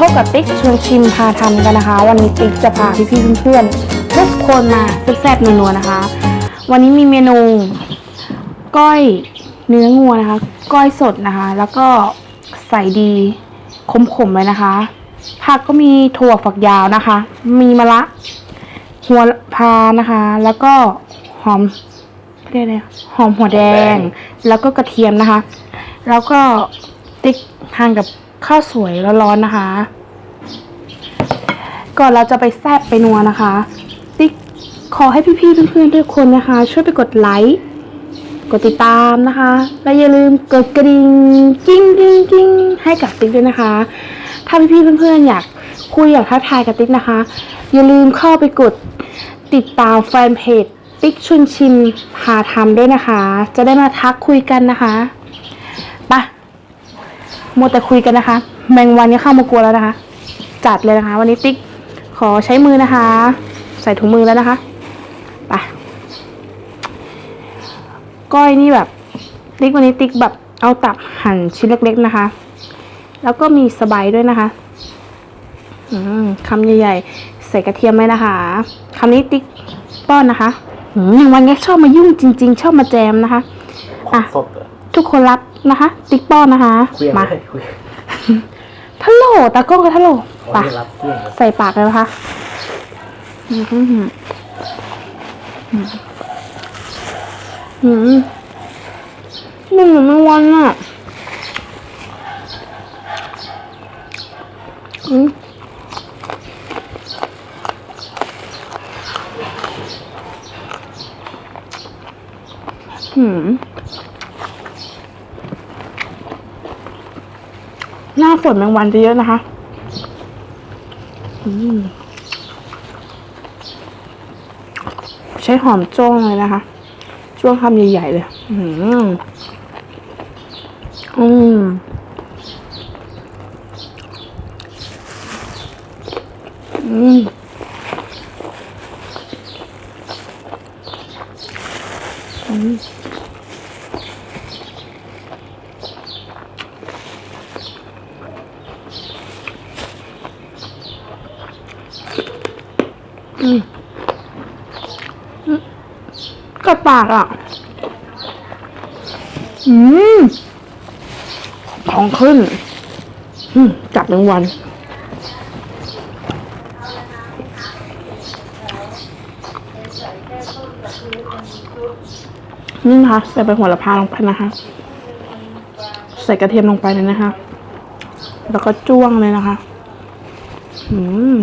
ดีค่ะมาพบกับติ๊กชวนชิมพาทำกันนะคะ วันนี้ติ๊กจะพาพี่ๆเพื่อนๆทุกคนมาแซ่บๆนัวๆนะคะ วันนี้มีเมนู ก้อยเนื้องัวนะคะ ก้อยสดนะคะ แล้วก็ใส่ดีขมๆเลยนะคะ ผักก็มีถั่วฝักยาวนะคะ มีมะระหัวพานะคะ แล้วก็หอมเรียกอะไรหอมหัวแดง แล้วก็กระเทียมนะคะ แล้วก็ติ๊กทานกับ ข้าวสวยร้อนๆนะคะ ก่อนเราจะไปแซบไปนัวนะคะติ๊กขอให้พี่ๆเพื่อนๆทุกคนนะคะ ช่วยไปกดไลค์กดติดตามนะคะ และอย่าลืมกดกระดิ่งจิ้งจิ้งจิ้งให้กับติ๊กด้วยนะคะ ถ้าพี่ๆเพื่อนๆอยากคุยอยากทักทายกับติ๊กนะคะ อย่าลืมเข้าไปกดติดตามแฟนเพจติ๊กชุนชิมพาทำด้วยนะคะ จะได้มาทักคุยกันนะคะไปะ มัวแต่คุยกันนะคะ แมงวันก็เข้ามากลัวแล้วนะคะ จัดเลยนะคะ วันนี้ติ๊กขอใช้มือนะคะ ใส่ถุงมือแล้วนะคะไปก้อยนี่แบบ ติ๊กวันนี้ติ๊กแบบเอาตับหั่นชิ้นเล็ก ๆนะคะ แล้วก็มีสบายด้วยนะคะอืมคำใหญ่ๆ ใส่กระเทียมไหมนะคะคำนี้ติ๊กป้อนนะคะอืมวันนี้ชอบมายุ่งจริง ๆ ชอบมาแจมนะคะอะสด ทุกคนรับนะคะ ติ๊กป้อนนะคะ เครื่องมาไม่ได้คุยทะโหลตากล้องก็ทะโหลเขาไปไม่รับเครื่องเลยใส่ปากเลยนะคะอืมอืมอืมอืมมันเหมือนแมงวันอะอืมอืมหน้า ฝนแมงวันจะเยอะนะคะใช้หอมจ้งเลยนะคะ ช่วงคำใหญ่ๆเลย อืมอืมอืม ปากอะ อืมของขึ้น อืมจับหนึ่งวัน นี่นะคะใส่ใบโหัวละพาลงไปนะคะ ใส่กระเทียมลงไปเลยนะคะ แล้วก็จ้วงเลยนะคะ อืม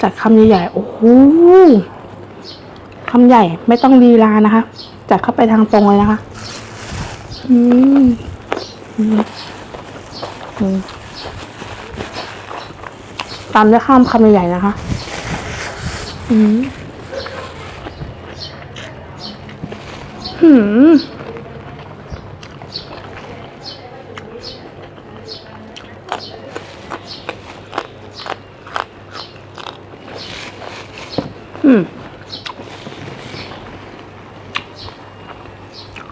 จัดคำใหญ่ๆ โอ้โห คำใหญ่ไม่ต้องลีลานะคะจัดเข้าไปทางตรงเลยนะคะอืมอืมตามด้วยข้ามคำใหญ่ๆนะคะ อืมหืม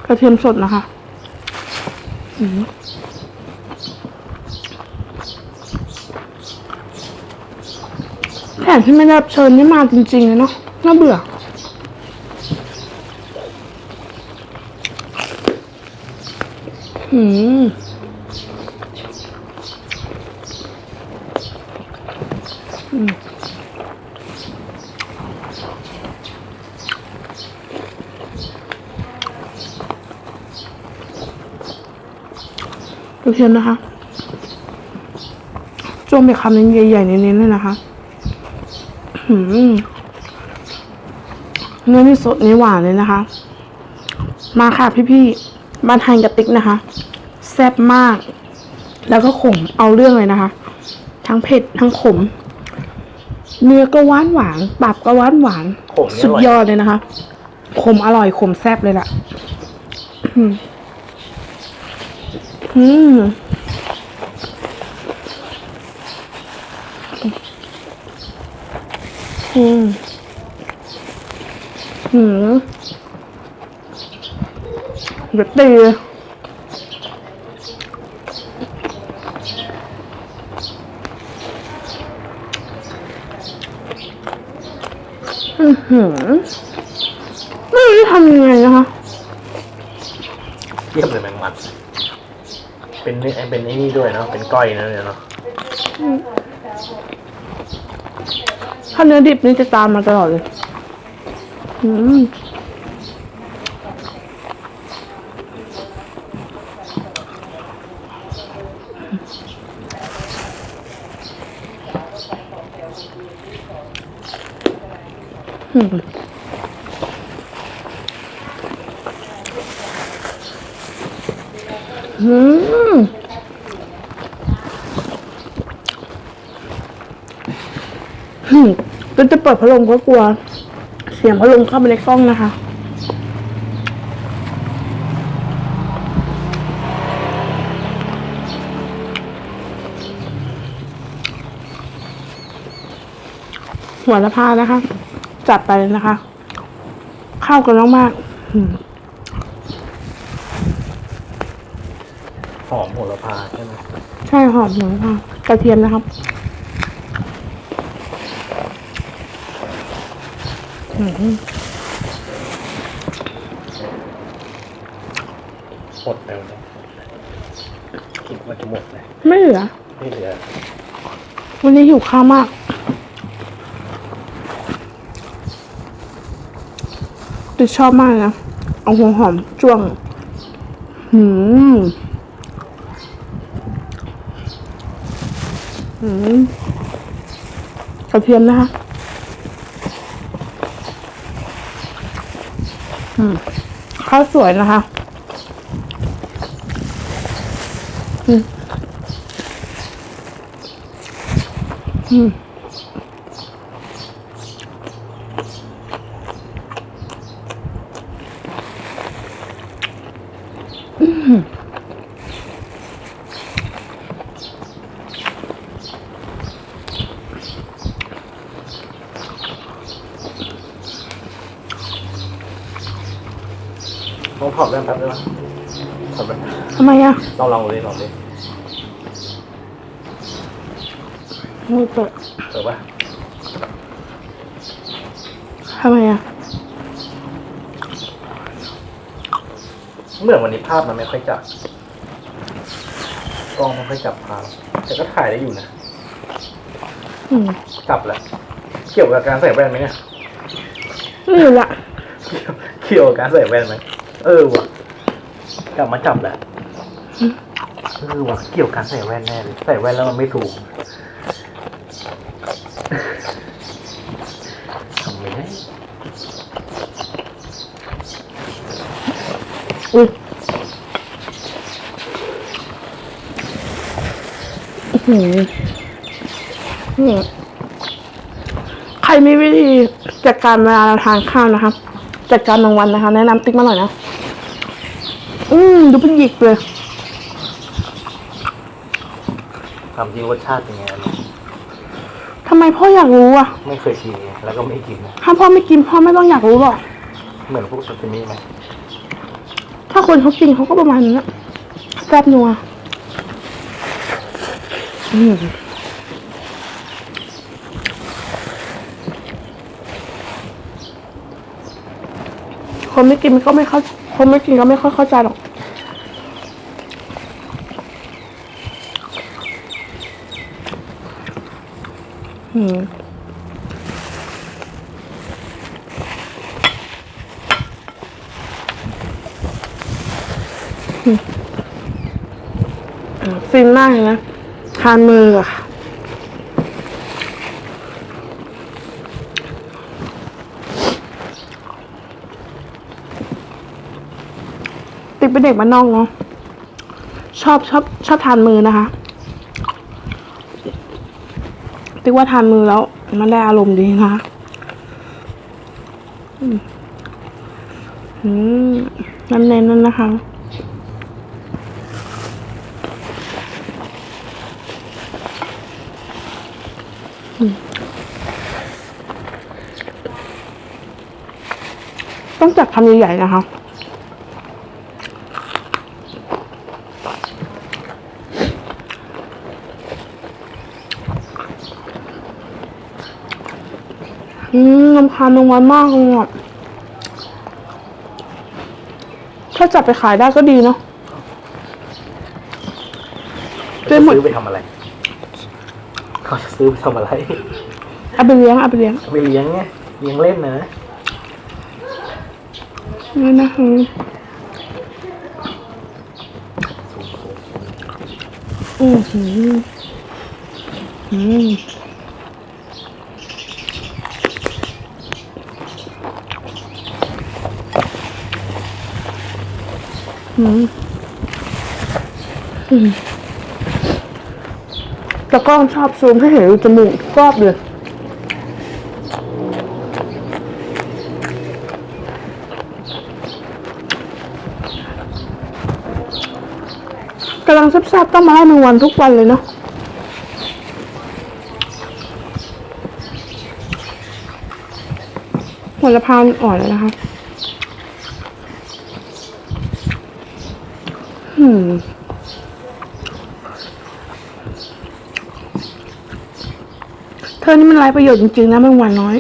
กระเทียมสดนะคะแผนที่ไม่ได้รับเชิญนี่มาจริงๆเลยเนาะน่าเบื่ออืม อืม กระ เทียมนะคะจ้วงไปคำนึงใหญ่ๆเน้นๆเลยนะคะหืมเนื้อนี่สดนี่หวานเลยนะคะ มาค่ะพี่ๆมาทานกับติ๊กนะคะ แซ่บมาก แล้วก็ขมเอาเรื่องเลยนะคะ ทั้งเผ็ดทั้งขม เนื้อก็หวานหวานตับก็หวานหวานผมนี่สุดร่ยอดเลยนะคะ ขมอร่อยขมแซ่บเลยล่ะ อืมอืมอืมเดือดตีอือหือ เป็นนี่เป็นไอ้นี่ด้วยเนาะเป็นก้อยนะเนี่ยเนาะถ้าเนื้อดิบนี่จะตามมาตลอดเลย อืมอืมอืม อืมก็จะ เปิดพัดลมก็กลัว เสียงพัดลมเข้าไปในกล้องนะคะหัวละพานะคะ จัดไปเลยนะคะ เข้ากันมากๆอืมหอมโหระพาใช่ไหมใช่หอมหัวละพากระเทียมนะครับอืม หมดแล้วเนี่ยคิดว่าจะหมดเลยไม่เหลือ ไม่เหลือ วันนี้หิวข้าวมาก ติดชอบมากนะ เอาหัวหอมจ้วง หืม หืมกระเทียมนะคะ อืม ข้าวสวยนะคะอืมอืม ต้องถอดแว่นแป๊บได้ไหมถอดแว่นทำไมอะลองลองเลยลองเลยมือเปิดเปิดปะทำไมอะเหมือนวันนี้ภาพมันไม่ค่อยจับกล้องไม่ค่อยจับภาพแต่ก็ถ่ายได้อยู่นะอืมจับแหละเกี่ยวกับการใส่แว่นไหมเนี่ยไม่รู้ละ เกี่ยวกับการใส่แว่นไหม เออว่ะกลับมาจับแหละเออว่ะเกี่ยวกับใส่แว่นแน่เลยใส่แว่นแล้วมันไม่ถูกทำไม่ได้อุ้ยหือนี่ใครมีวิธีจัดการเวลาเราทานข้าวนะคะจัดการรางวัลนะคะ แนะนำติ๊กมาหน่อยนะ อืมดูเป็นหยิกเลยทำจริงรสชาติเป็นไงอันนี้ทำไมพ่ออยากรู้อะ ไม่เคยกินไงแล้วก็ไม่กินนะถ้าพ่อไม่กินพ่อไม่ต้องอยากรู้หรอก เหมือนพวกซาซิมิไหมถ้าคนเขากินเขาก็ประมาณนั้นอะแซ่บนัวอืมคนไม่กินมันก็ไม่เข้าคนไม่กินก็ไม่ค่อยเข้าใจหรอก ฟินมากเลยนะทานมืออะค่ะติ๊กเป็นเด็กบ้านนอกเนาะชอบชอบชอบทานมือนะคะ ติ๊กว่าทานมือแล้ว มันได้อารมณ์ดีนะอืมอืมน้ำเน้นนั่นนะคะต้องจัดคำใหญ่ๆนะคะ อืมน้ำคาแมงวันมากเลยอะถ้าจับไปขายได้ก็ดีเนาะเขาจะซื้อไปทำอะไร เขาจะซื้อไปทำอะไร เอาไปเลี้ยงเอาไปเลี้ยงเอาไปเลี้ยงไงเลี้ยงเล่นนะนี่นะคะสูงสูงอือหืออืม ต่กล้องชอบซูมให้เห็นจมูกรอบเลยกำลังซ่บๆต้องมาไล่แมงวันทุกวันเลยเนาะหัวละพานอ่อนเลยนะคะ อืม เธอนี่มันไร้ประโยชน์จริงๆนะแมงวันน้อย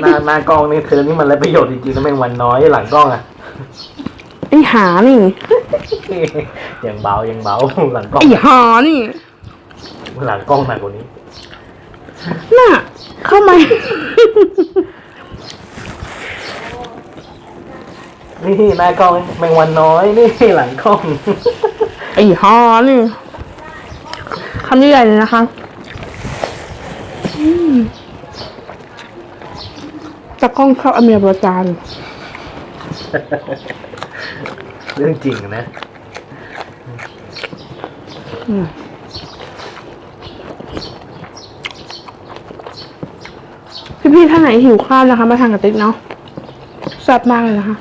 หน้าหน้ากล้องนี่เธอนี่มันไรประโยชน์จริงๆนะแมงวันน้อยหลังกล้องอะไอ้หานี่ยังเบายังเบาหลังกล้องไอ้หานี่ หลังกล้องหนักกว่านี้ น่ะ เข้ามา นี่หน้ากล้องแมงวันน้อย นี่หลังกล้อง ไอ้หานี่คำใหญ่ๆเลยนะคะอืมตะกล้องเข้าอเมียประจานเรื่องจริงนะพี่ๆท่านไหนหิวข้าวนะคะ มาทานกับติ๊กเนาะแซ่บมากเลยนะคะ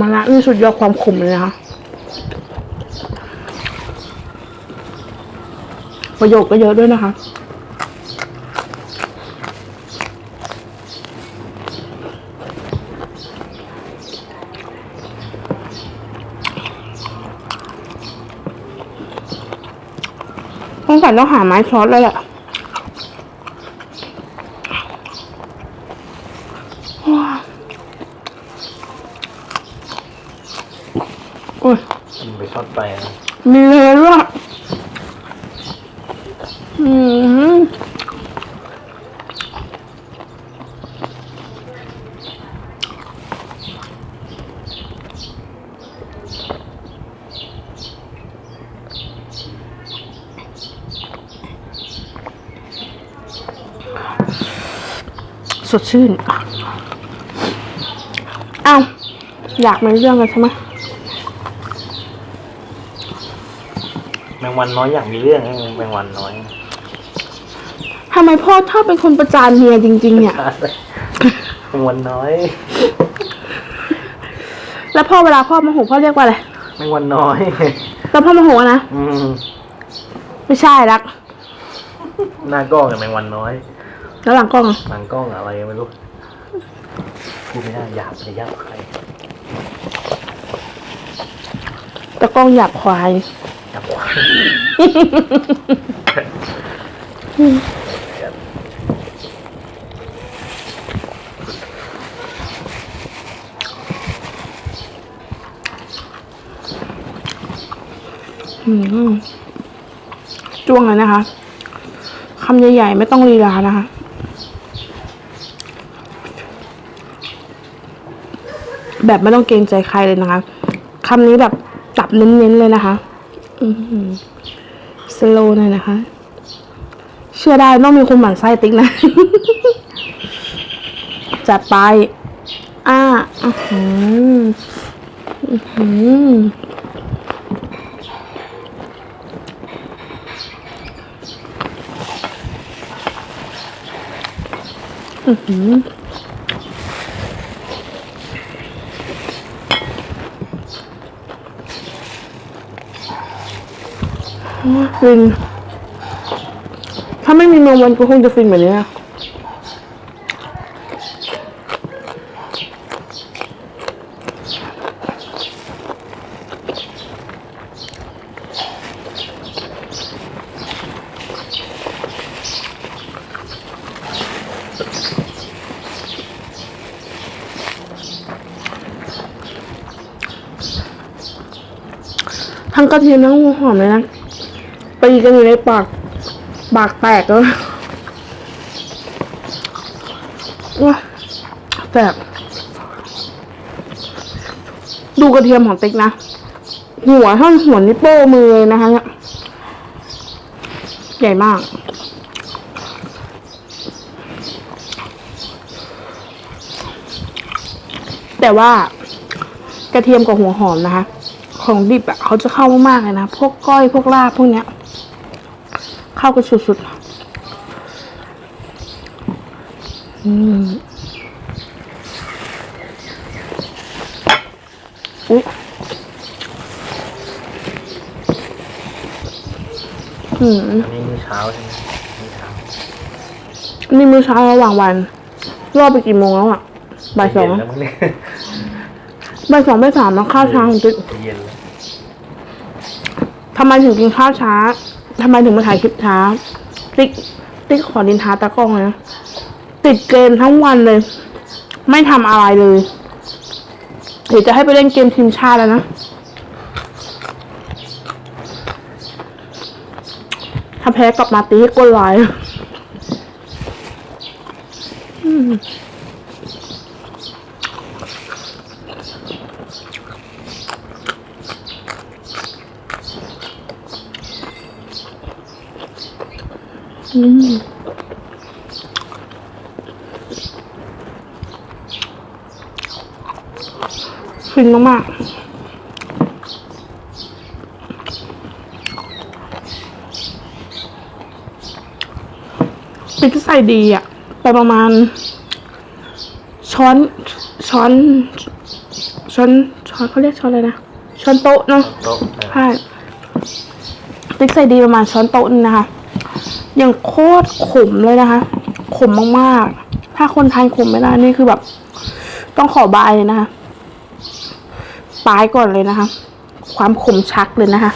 มาละนี่สุดยอดความขมเลยนะคะประโยชน์ก็เยอะด้วยนะคะต้องใส่ต้องหาไม้ช้อนเลยแหละว้าวโอ้ย กินไปช็อตไปนะ มีเลยด้วยอืมสดชื่นอ้าวอยากมีเรื่องกันใช่ไหม มงวันน้อยอยากมีเรื่องให้แมงวันน้อยทำไมพ่อชอบเป็นคนประจานเมียจริง ๆ เนี่ย แมงวันน้อยแล้วพ่อเวลาพ่อโมโหพ่อเรียกว่าอะไรแมงวันน้อย แล้วพ่อโมโหอะนะอืมไม่ใช่รัก หน้ากล้องกับแมงวันน้อยแล้วหลังกล้องอะหลังกล้องอะไรไม่รู้พูดไม่ได้หยาบเลยหยาบใคร แต่กล้องหยาบควาย หยาบกว่าอืมจ้วงเลยนะคะคำใหญ่ๆ ไม่ต้องลีลานะคะแบบไม่ต้องเกรงใจใครเลยนะคะคำนี้แบบจับเน้นๆเลยนะคะ สโลหน่อยนะคะ เชื่อได้ต้องมีคนหมั่นไส้ติ๊กนะ จัดไปอ่าอือหืออื้อหืออื้อหือ ฟิน ถ้าไม่มีเมืองวันก็คงจะฟินแบบนี้นะทั้งกระเทียมทั้งหัวหอมเลยนะ ตีกันอยู่ในปากปากแตกแล้วว้าแสบดูกระเทียมของติ๊กนะ หัวเท่าหัวนิ้วโป้มือเลยนะคะเนี่ยใหญ่มาก แต่ว่ากระเทียมกับหัวหอมนะคะ ของดิบอะเขาจะเข้ามากๆเลยนะ พวกก้อยพวกลาบพวกเนี้ย เข้ากันสุดๆอืมอุ๊ยอืมอันนี้มื้อเช้าใช่ไหมมื้อเช้านี่มื้อเช้าระหว่างวันรอบไปกี่โมงแล้วอะบ่ายสองเย็นแล้วมั้งเนี่ยบ่ายสองบ่ายสามแล้วข้าวเช้าของติ๊กเย็นแล้วทำไมถึงกินข้าวช้า ทำไมถึงมาถ่ายคลิปช้าติ๊กติ๊กขอดินทาตากล้องนะติดเกมทั้งวันเลย ไม่ทำอะไรเลย เดี๋ยวจะให้ไปเล่นเกมทีมชาติแล้วนะถ้าแพ้กลับมาตีให้ก้นลายอืม ฟินมากๆปิดใส่ดีอะ ไปประมาณ ช้อน ช้อน ช้อน ช้อนเขาเรียกช้อนอะไรนะ ช้อนโต๊ะเนาะโต๊ะเออใช่ติ๊กใส่ดีประมาณช้อนโต๊ะนึงนะคะ อย่างโคตรขมเลยนะคะ ขมมากๆ ถ้าคนทานขมไม่ได้นี่คือแบบ ต้องขอบายเลยนะคะปลายก่อนเลยนะคะ ความขมชักเลยนะคะ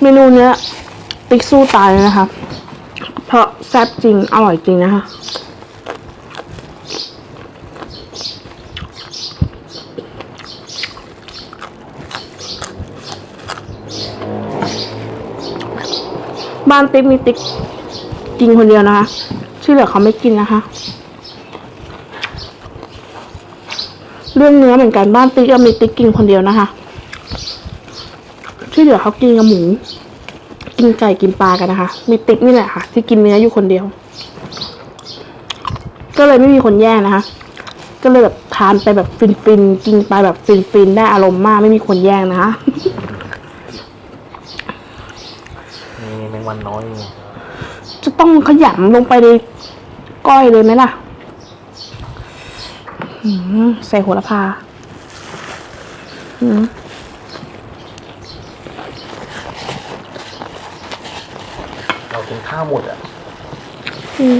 เมนูเนี้ย ติ๊กสู้ตายเลยนะคะ เพราะแซ่บจริง อร่อยจริงนะคะ บ้านติ๊กมีติ๊กกินคนเดียวนะคะที่เหลือเขาไม่กินนะคะ เรื่องเนื้อเหมือนกันบ้านติ๊กมีติ๊กกินคนเดียวนะคะ ที่เหลือเขากินกับหมู กินไก่กินปลากันนะคะ มีติ๊กนี่แหละค่ะ ที่กินเนื้ออยู่คนเดียว ก็เลยไม่มีคนแย่งนะคะ ก็เลยแบบทานไปแบบฟินๆกินไปแบบฟินๆได้อารมณ์มากไม่มีคนแย่งนะคะ มีแมง วันน้อยไงจะต้องขยำลงไปในก้อยเลยไหมล่ะอืมใส่โหัวละพาอืมเรากินข้าวหมดอะอืม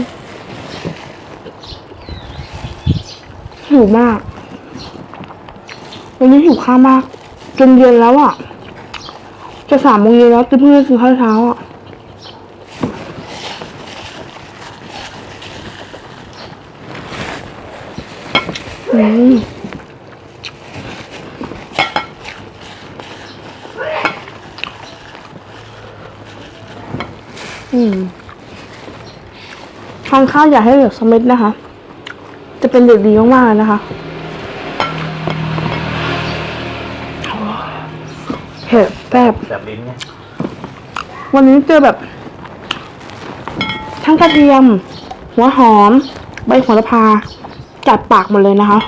หิวมาก วันนี้หิวข้าวมากจนเย็นแล้วอะ จะสามโมงเย็นแล้วจะเพิ่งจะกินข้าวเช้าอะ อืมอืมทานข้าวอย่าให้เหลือสกเม็ดนะคะ จะเป็นเด็กดีมากๆเลยนะคะเห็ดแซ่บแบบลิ้นไงวันนี้เจอแบบ ทั้งกระเทียม หัวหอม ใบโหระพา จัดปากหมดเลยนะคะ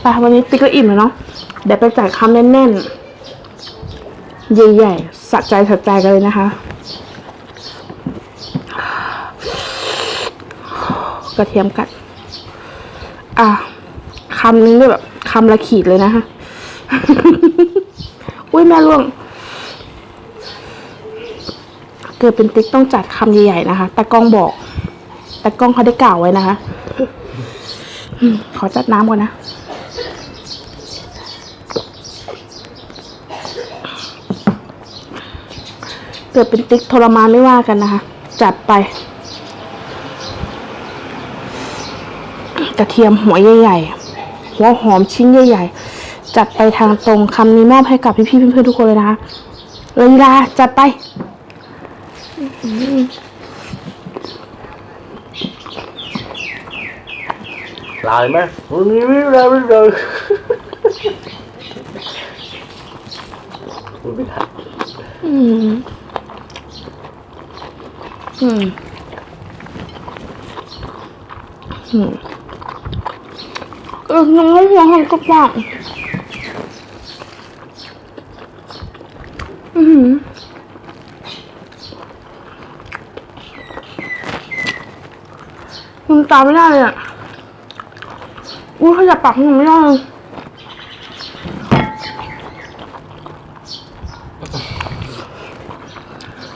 ไปวันนี้ติ๊กก็อิ่มแล้วเนาะ เดี๋ยวไปจ่ายคำแน่นๆ ใหญ่ๆ สะใจสะใจกันเลยนะคะ กระเทียมกัด อะคำนึงด้วยแบบคำละขีดเลยนะคะ อุ้ยแม่ล่วง เกิดเป็นติ๊กต้องจัดคำใหญ่ๆนะคะแต่กล้องบอกแต่กล้องเขาได้กล่าวไว้นะคะขอจัดน้ำก่อนนะ เกิดเป็นติ๊กทรมานไม่ว่ากันนะคะ จัดไป กระเทียมหัวใหญ่ๆ หัวหอมชิ้นใหญ่ ๆ จัดไปทางตรงคำนี้มอบให้กับพี่ๆเพื่อนๆทุกคนเลยนะคะเลยลาจัดไป ลายไหมวันนี้ไม่ได้ไม่ได้พูดไม่ได้ อืม อืม อืมเออยังไม่หัวหอมกระป๋องอือหือ มันตามไม่ได้เลยอะอุ้ขยับปากยังไม่ได้เลย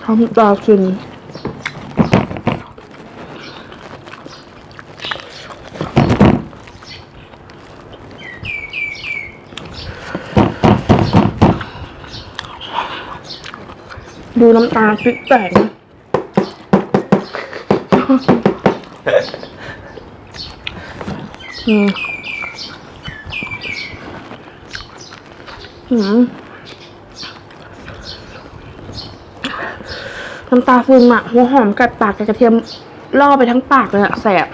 ทำตาซึนดูน้ำตาพริกแตกนะ อืมอืมน้ำตาซึมอะหัวหอมกัดปากกับกระเทียมล่อไปทั้งปากเลยอะแสบ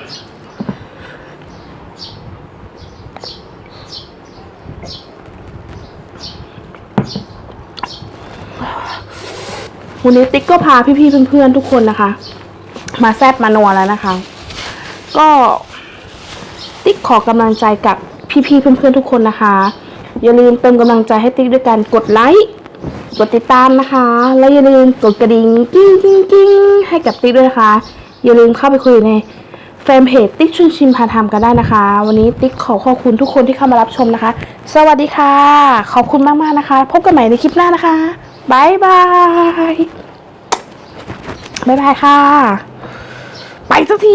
วันนี้ติ๊กก็พาพี่ๆเพื่อนๆทุกคนนะคะ มาแซบมานัวแล้วนะคะ ก็ ติ๊กขอกำลังใจกับพี่ๆเพื่อนๆทุกคนนะคะ อย่าลืมเติมกำลังใจให้ติ๊กด้วยการกดไลค์กดติดตามนะคะ และอย่าลืมกดกระดิ่งกิ้งกิ้งกิ้งให้กับติ๊กด้วยนะคะ อย่าลืมเข้าไปคุยในแฟนเพจติ๊กชุนชินพาทำกันได้นะคะ วันนี้ติ๊กขอขอบคุณทุกคนที่เข้ามารับชมนะคะ สวัสดีค่ะ ขอบคุณมากๆนะคะ พบกันใหม่ในคลิปหน้านะคะบายบายบายบายค่ะ ไปสักที